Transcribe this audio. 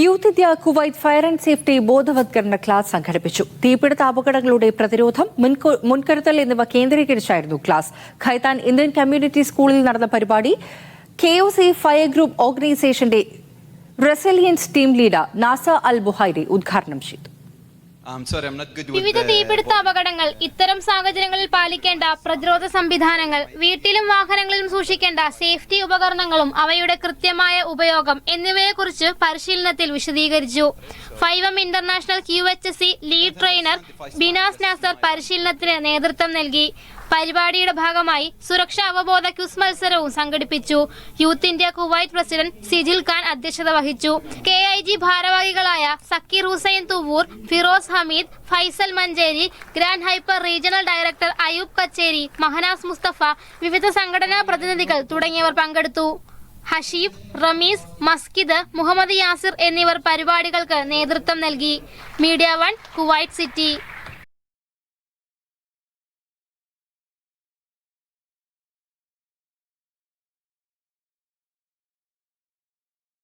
Youth India Kuwait fire and safety ബോധവത്കരണ class സംഘടിപ്പിച്ചു. തീപിടുത്ത അപകടങ്ങളുടെ പ്രതിരോധം മുൻകരുതൽ എന്നിവ കേന്ദ്രീകരിച്ചായിരുന്നു ക്ലാസ്. ഖൈത്താൻ ഇന്ത്യൻ കമ്മ്യൂണിറ്റി സ്കൂളിൽ നടന്ന പരിപാടി K O C fire group ഓർഗനൈസേഷന്റെ resilience team leader Nasa Al Buhairi ഉദ്ഘാടനം ചെയ്തു. വിവിധ the തീപിടുത്ത അപകടങ്ങൾ ഇത്തരം സാഹചര്യങ്ങളിൽ പാലിക്കേണ്ട പ്രതിരോധ സംവിധാനങ്ങൾ വീട്ടിലും വാഹനങ്ങളിലും സൂക്ഷിക്കേണ്ട സേഫ്റ്റി ഉപകരണങ്ങളും അവയുടെ കൃത്യമായ ഉപയോഗം എന്നിവയെക്കുറിച്ച് പരിശീലനത്തിൽ വിശദീകരിച്ചു. ഫൈവം international Q H S C lead trainer Binas Nasar പരിശീലനത്തിന് നേതൃത്വം നൽകി. പരിപാടിയുടെ ഭാഗമായി സുരക്ഷാ അവബോധ ക്വിസ് മത്സരവും സംഘടിപ്പിച്ചു. Youth India Kuwait president Sijil Khan അധ്യക്ഷത വഹിച്ചു. കെ ഐ ജി ഭാരവാഹികളായ Sakkir Hussain Thuvur Firoz Hameed Faisal Manjeri Grand Hyper regional director Ayub Kacheri Mahnas Mustafa വിവിധ സംഘടനാ പ്രതിനിധികൾ തുടങ്ങിയവർ പങ്കെടുത്തു. ഹഷീഫ് റമീസ് മസ്കിദ് മുഹമ്മദ് യാസിർ എന്നിവർ പരിപാടികൾക്ക് നേതൃത്വം നൽകി. Media One Kuwait City.